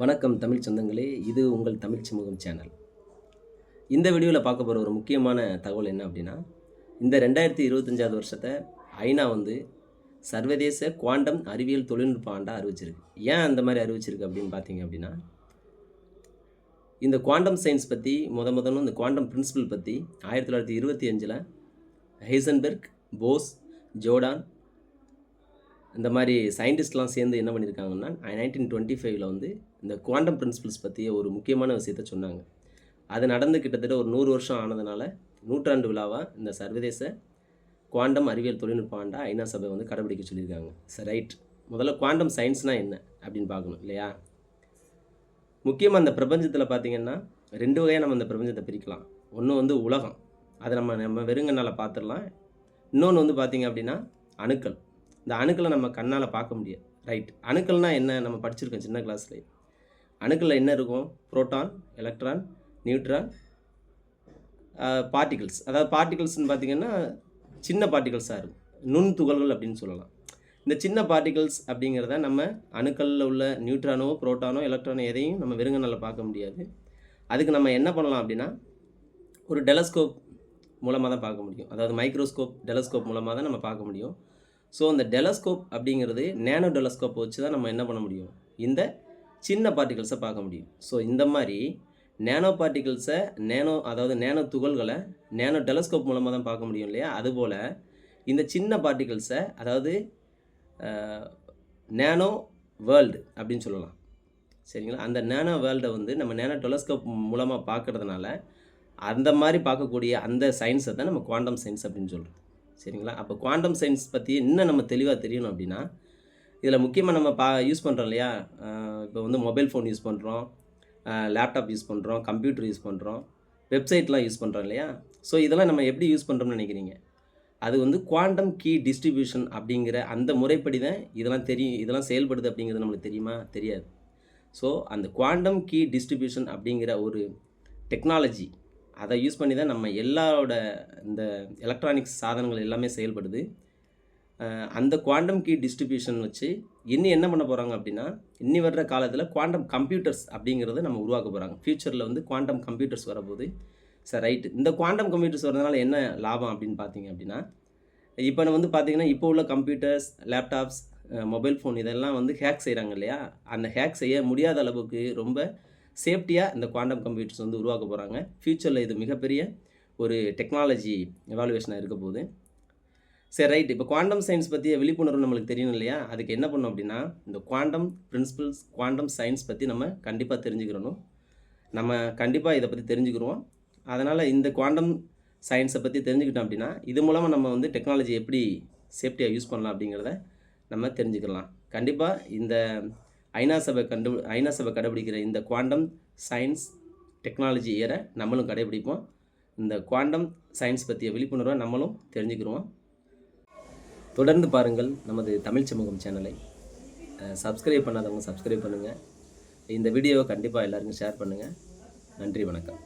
வணக்கம் தமிழ் சொந்தங்களே இது உங்கள் தமிழ் சமூகம் சேனல். இந்த வீடியோவில் பார்க்க போகிற ஒரு முக்கியமான தகவல் என்ன அப்படின்னா இந்த ரெண்டாயிரத்தி இருபத்தஞ்சாவது வருஷத்தை ஐநா வந்து சர்வதேச குவாண்டம் அறிவியல் தொழில்நுட்ப ஆண்டாக அறிவிச்சிருக்கு. ஏன் அந்த மாதிரி அறிவிச்சிருக்கு அப்படின்னு பார்த்தீங்க அப்படின்னா இந்த குவாண்டம் சயின்ஸ் பற்றி முத முதலும் இந்த குவாண்டம் பிரின்சிபல் பற்றி ஆயிரத்தி தொள்ளாயிரத்தி இருபத்தி அஞ்சில் ஹைசன்பெர்க் போஸ் ஜோர்டான் இந்த மாதிரி சயின்டிஸ்ட்லாம் சேர்ந்து என்ன பண்ணியிருக்காங்கன்னா நைன்டீன் டுவெண்ட்டி ஃபைவ்ல வந்து இந்த குவாண்டம் பிரின்சிபல்ஸ் பற்றிய ஒரு முக்கியமான விஷயத்த சொன்னாங்க. அது நடந்து கிட்டத்தட்ட ஒரு நூறு வருஷம் ஆனதுனால நூற்றாண்டு விழாவாக இந்த சர்வதேச குவாண்டம் அறிவியல் தொழில்நுட்ப ஆண்டா ஐநா சபை வந்து கடைபிடிக்க சொல்லியிருக்காங்க. சரி ரைட் முதல்ல குவாண்டம் சயின்ஸ்னால் என்ன அப்படின்னு பார்க்கணும் இல்லையா? முக்கியமாக அந்த பிரபஞ்சத்தில் பார்த்தீங்கன்னா ரெண்டு வகையாக நம்ம அந்த பிரபஞ்சத்தை பிரிக்கலாம். ஒன்று வந்து உலகம். அதை நம்ம நம்ம வெறுங்கனால் பார்த்துடலாம். இன்னொன்று வந்து பார்த்தீங்க அப்படின்னா அணுக்கள். இந்த அணுக்களை நம்ம கண்ணால் பார்க்க முடியாது. ரைட் அணுக்கள்னால் என்ன? நம்ம படிச்சிருக்கோம் சின்ன கிளாஸ்லேயே அணுக்களில் என்ன இருக்கும்? புரோட்டான் எலக்ட்ரான் நியூட்ரான் பார்ட்டிகிள்ஸ் அதாவது பார்ட்டிகிள்ஸ்னு பார்த்தீங்கன்னா சின்ன பார்ட்டிகிள்ஸாக இருக்கும். நுண் துகள்கள் அப்படின்னு சொல்லலாம். இந்த சின்ன பார்ட்டிகல்ஸ் அப்படிங்கிறத நம்ம அணுக்களில் உள்ள நியூட்ரானோ புரோட்டானோ எலக்ட்ரானோ எதையும் நம்ம வெறுங்கண்ணால் பார்க்க முடியாது. அதுக்கு நம்ம என்ன பண்ணலாம் அப்படின்னா ஒரு டெலஸ்கோப் மூலமாக தான் பார்க்க முடியும். அதாவது மைக்ரோஸ்கோப் டெலஸ்கோப் மூலமாக தான் நம்ம பார்க்க முடியும். ஸோ அந்த டெலஸ்கோப் அப்படிங்கிறது நேனோ டெலஸ்கோப்பை வச்சு தான் நம்ம என்ன பண்ண முடியும்? இந்த சின்ன பார்ட்டிகல்ஸை பார்க்க முடியும். ஸோ இந்த மாதிரி நேனோ பார்ட்டிகல்ஸை நேனோ அதாவது நேனோ துகள்களை நேனோ டெலஸ்கோப் மூலமாக தான் பார்க்க முடியும் இல்லையா? அதுபோல் இந்த சின்ன பார்ட்டிகல்ஸை அதாவது நேனோ வேர்ல்டு அப்படின்னு சொல்லலாம். சரிங்களா? அந்த நேனோ வேர்ல்டை வந்து நம்ம நேனோ டெலஸ்கோப் மூலமாக பார்க்குறதுனால அந்த மாதிரி பார்க்கக்கூடிய அந்த சயின்ஸை தான் நம்ம குவாண்டம் சயின்ஸ் அப்படின்னு சொல்கிறோம் சரிங்களா? அப்போ குவாண்டம் சயின்ஸ் பற்றி இன்னும் நம்ம தெளிவாக தெரியணும் அப்படின்னா இதில் முக்கியமாக நம்ம பா யூஸ் பண்ணுறோம் இல்லையா? இப்போ வந்து மொபைல் ஃபோன் யூஸ் பண்ணுறோம் லேப்டாப் யூஸ் பண்ணுறோம் கம்ப்யூட்டர் யூஸ் பண்ணுறோம் வெப்சைட்லாம் யூஸ் பண்ணுறோம் இல்லையா? ஸோ இதெல்லாம் நம்ம எப்படி யூஸ் பண்ணுறோம்னு நினைக்கிறீங்க? அது வந்து குவாண்டம் கீ டிஸ்ட்ரிபியூஷன் அப்படிங்கிற அந்த முறைப்படி தான் இதெல்லாம் தெரியும் இதெல்லாம் செயல்படுது அப்படிங்கிறது நம்மளுக்கு தெரியுமா? தெரியாது. ஸோ அந்த குவாண்டம் கீ டிஸ்ட்ரிபியூஷன் அப்படிங்கிற ஒரு டெக்னாலஜி அதை யூஸ் பண்ணி தான் நம்ம எல்லாரோட இந்த எலக்ட்ரானிக்ஸ் சாதனங்கள் எல்லாமே செயல்படுது. அந்த குவாண்டம் கீ டிஸ்ட்ரிபியூஷன் வச்சு இன்னும் என்ன பண்ண போகிறாங்க அப்படின்னா இன்னி வர்ற காலத்தில் குவாண்டம் கம்ப்யூட்டர்ஸ் அப்படிங்கிறத நம்ம உருவாக்க போகிறாங்க ஃப்யூச்சரில் வந்து குவாண்டம் கம்ப்யூட்டர்ஸ் வரப்போகுது. சார் ரைட்டு இந்த குவாண்டம் கம்ப்யூட்டர்ஸ் வரதுனால என்ன லாபம் அப்படின்னு பார்த்தீங்க அப்படின்னா இப்போ வந்து பார்த்தீங்கன்னா இப்போ உள்ள கம்ப்யூட்டர்ஸ் லேப்டாப்ஸ் மொபைல் ஃபோன் இதெல்லாம் வந்து ஹேக் செய்கிறாங்க இல்லையா? அந்த ஹேக் செய்ய முடியாத அளவுக்கு ரொம்ப சேஃப்டியாக இந்த குவாண்டம் கம்ப்யூட்டர்ஸ் வந்து உருவாக்க போகிறாங்க ஃப்யூச்சரில் இது மிகப்பெரிய ஒரு டெக்னாலஜி எவாலுவேஷனாக இருக்க போகுது. சரி ரைட். இப்போ குவாண்டம் சயின்ஸ் பற்றிய விழிப்புணர்வு நம்மளுக்கு தெரியணும் இல்லையா? அதுக்கு என்ன பண்ணோம் அப்படின்னா இந்த குவாண்டம் பிரின்சிபல்ஸ் குவாண்டம் சயின்ஸ் பற்றி நம்ம கண்டிப்பாக தெரிஞ்சுக்கிறணும். நம்ம கண்டிப்பாக இதை பற்றி தெரிஞ்சுக்கிறோம் அதனால் இந்த குவாண்டம் சயின்ஸை பற்றி தெரிஞ்சுக்கிட்டோம் அப்படின்னா இது மூலமாக நம்ம வந்து டெக்னாலஜி எப்படி சேஃப்டியாக யூஸ் பண்ணலாம் அப்படிங்கிறத நம்ம தெரிஞ்சுக்கலாம். கண்டிப்பாக இந்த ஐநா சபை கண்டு ஐநா சபை கடைபிடிக்கிற இந்த குவாண்டம் சயின்ஸ் டெக்னாலஜி ஏற நம்மளும் கடைபிடிப்போம். இந்த குவாண்டம் சயின்ஸ் பற்றிய விழிப்புணர்வை நம்மளும் தெரிஞ்சுக்கிறோம் தொடர்ந்து பாருங்கள் நமது தமிழ் சமூகம் சேனலை சப்ஸ்கிரைப் பண்ணாதவங்க சப்ஸ்கிரைப் பண்ணுங்கள் இந்த வீடியோவை கண்டிப்பாக எல்லாருக்கும் ஷேர் பண்ணுங்கள் நன்றி வணக்கம்.